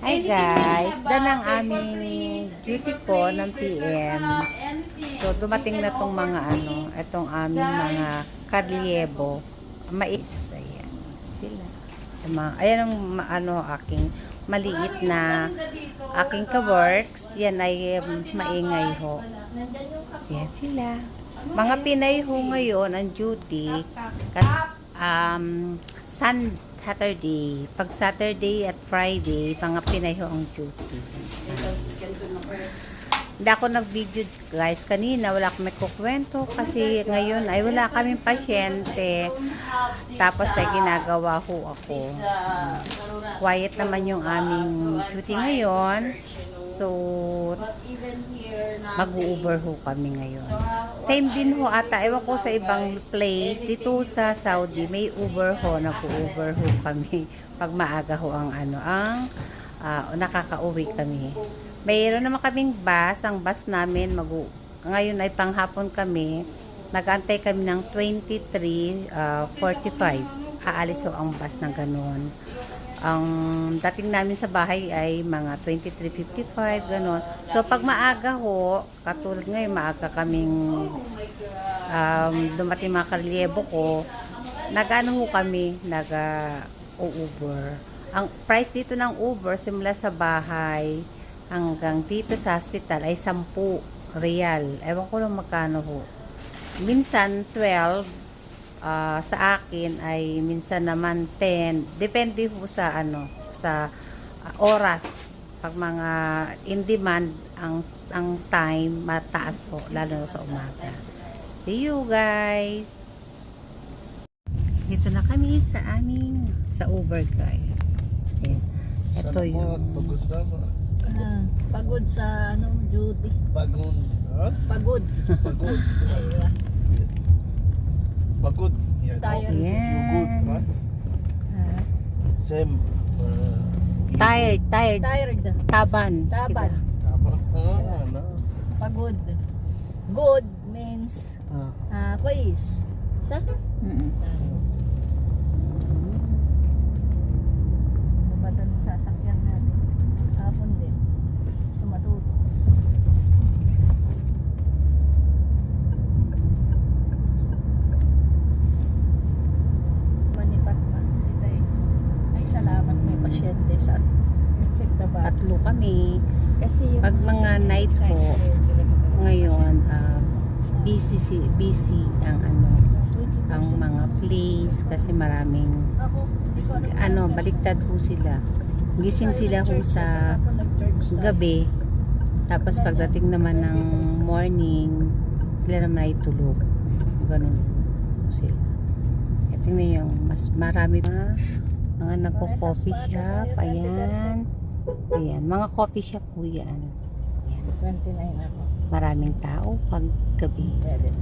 Hi guys, dan ang aming duty ko ng PM. So dumating na tong mga ano, itong aming mga karyebo. Mais, ayan. Sila. Mga, ayan ang ano, aking maliit na aking ka-works. Yan ay um, maingay ho. Yan sila. Mga Pinay ho ngayon ang duty. Kat, um, Sun, Saturday. Pag Saturday at Friday, mga Pinay ho ang duty. Hindi ako nag-video guys. Kanina wala akong may kukwento kasi ngayon ay wala kaming pasyente. Tapos ay ginagawa ho ako. Quiet naman yung aming duty ngayon. So, mag-Uber ho kami ngayon. Same din ho ata. Ewan ko sa ibang place. Dito sa Saudi, may Uber ho. Nag-Uber ho kami. Pag maaga ho ang ano, ang ah, nakaka-uwi kami. Mayroon naman kaming bus. Ang bus namin, mag ngayon ay panghapon kami. Nag-antay kami ng 23, ah, 45. Aalis ho ang bus ng ganun. Ang dating namin sa bahay ay mga 23.55, gano'n. So, pag maaga ho, katulad ngayon, maaga kaming um, dumating mga karyebo ko, nag-ano ho kami, nag-Uber. ang price dito ng Uber, simula sa bahay hanggang dito sa hospital ay 10 real. Ewan ko lang magkano ho. Minsan 12, ah, sa akin ay minsan naman 10. Depende ho sa ano, sa ah, oras. Pag mga in demand ang ang time mataas ho lalo na sa umaga. See you guys. Dito na kami sa aming sa Uber guys. Ayan. Ito yung Ah, pagod sa ano, duty. Pagod. Ha? Pagod. Pagod. Ayun. Pagod. Yan. Tired. Pagod. Ha? Ah, Same. Uh, tired, tired, tired. taban. Taban. Tama. Ah, ano? Pagod. Good means Oh. ah, quiz. Sa? Mm-mm. Mabatan sa sasakyan natin. Hapon din. Sumatuto. Manifat na. Si Tay. Ay, salamat may pasyente sa Visit na ba? Tatlo kami. Kasi yung Pag mga night po, Ngayon, ah, busy, si, busy ang ano, ang mga place kasi maraming ano, kung baliktad ho sila. Gising sila ho sa gabi. Tapos pagdating naman ng morning, sila naman ay tulog. Ganun po sila. E, tingnan yung mas marami mga mga nagko-coffee shop. Ayan. Ayan. Mga coffee shop po yan. 29 ako. Maraming tao pag gabi. Pwede.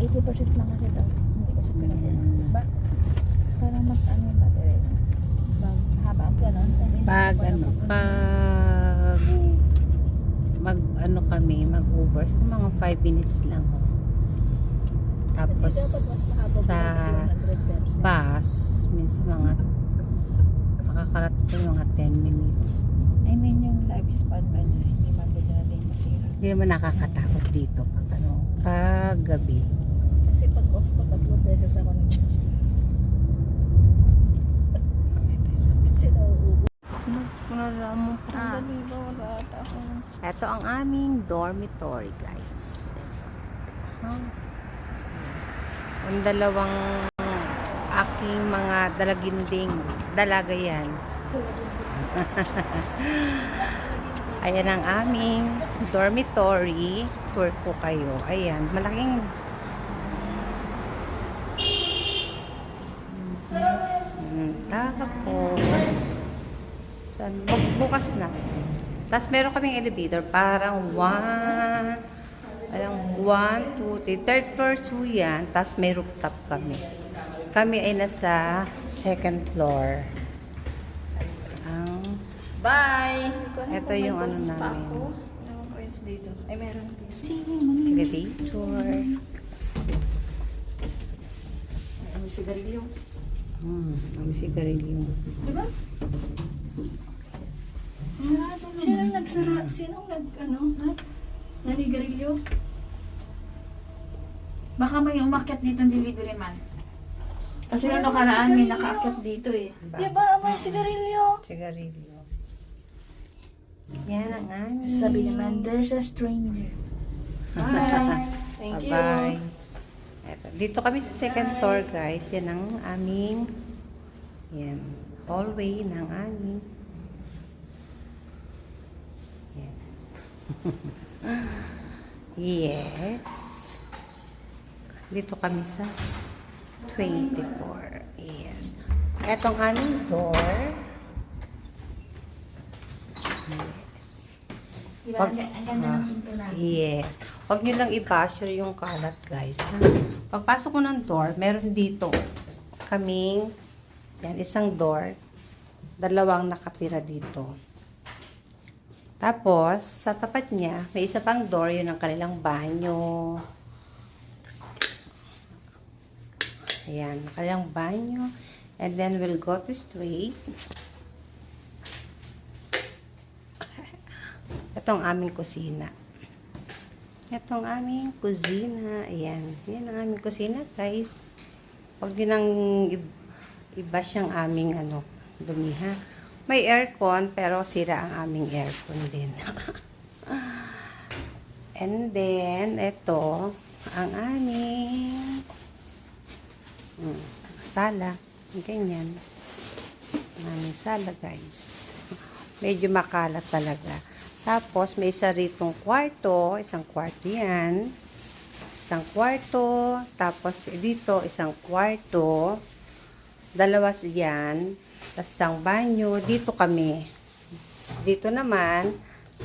80% lang kasi daw. Hindi ko siya pinapila. Ba? Para mag ano yung battery. Mag haba ang ganon. Pag ano, pag mag ano kami, mag Uber, so mga 5 minutes lang. ho. Tapos sa pa kasi 100%. bus, minsan mga makakarating ko mga 10 minutes. I mean yung lifespan ba niya, hindi madaling masira. Hindi naman nakakatakot dito pag ano, pag gabi. Kasi pag off ko, tatlo beses ako nag-charge. Kasi nauubo. Ano, Ah. Dali ba wala ata ako. Ito ang aming dormitory, guys. Oh. Ang dalawang aking mga dalaginding dalaga yan. Ayan ang aming dormitory. Tour po kayo. Ayan, malaking Mm, tapos saan, bu- bukas na. Tapos meron kaming elevator, parang one, parang one, two, three, third floor two yan, tapos may rooftop kami. Kami ay nasa second floor. Ang, Bye! ito yung ano namin, ko is dito? Ay, meron dito. elevator. Ay, sigarilyo. Hmm, ang sigarilyo. Diba? Sino nagsara? Sino nag, ano? Ha? Nanigarilyo? Baka may umakyat dito ng delivery man. Kasi nung nakaraan may nakaakyat dito eh. Di ba may sigarilyo? Sigarilyo. Yan ang amin. Sabi naman, there's a stranger. Bye. Thank you. Bye-bye. Eto, dito kami sa second floor, guys. Yan ang aming yan, hallway ng aming yan. yes. Dito kami sa 24. Yes. Etong aming door. Yes. Diba? Pag- ang, ganda ng pinto na. Yes. Huwag nyo lang i-basher yung kalat, guys. Pagpasok mo ng door, meron dito kaming, yan, isang door, dalawang nakatira dito. Tapos, sa tapat niya, may isa pang door, yun ang kanilang banyo. Ayan, ang kanilang banyo. And then, we'll go to straight. Ito ang aming kusina. Ito ang aming kusina. Ayan. Yan ang aming kusina, guys. Huwag nyo nang i- iba siyang aming ano, dumi, ha? May aircon, pero sira ang aming aircon din. And then, ito, ang aming mm, sala. Ganyan. Ang aming sala, guys. Medyo makalat talaga. Tapos, may isa ritong kwarto. Isang kwarto yan. Isang kwarto. Tapos, dito, isang kwarto. Dalawa yan. Tapos, banyo. Dito kami. Dito naman,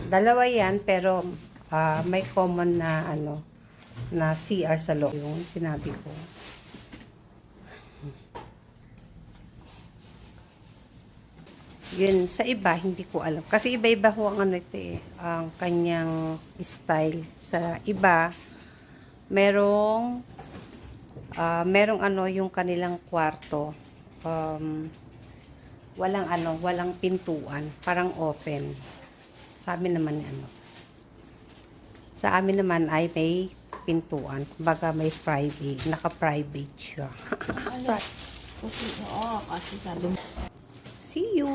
dalawa yan, pero ah, may common na, ano, na CR sa loob. Yung sinabi ko. Yun, sa iba, hindi ko alam. Kasi iba-iba ho ang ano ito eh, ang kanyang style. Sa iba, merong, ah, merong ano yung kanilang kwarto. Um, walang ano, walang pintuan. Parang open. Sa amin naman ano. Sa amin naman ay may pintuan. Kumbaga may private, naka-private siya. Kasi, oo, kasi sabi. See you!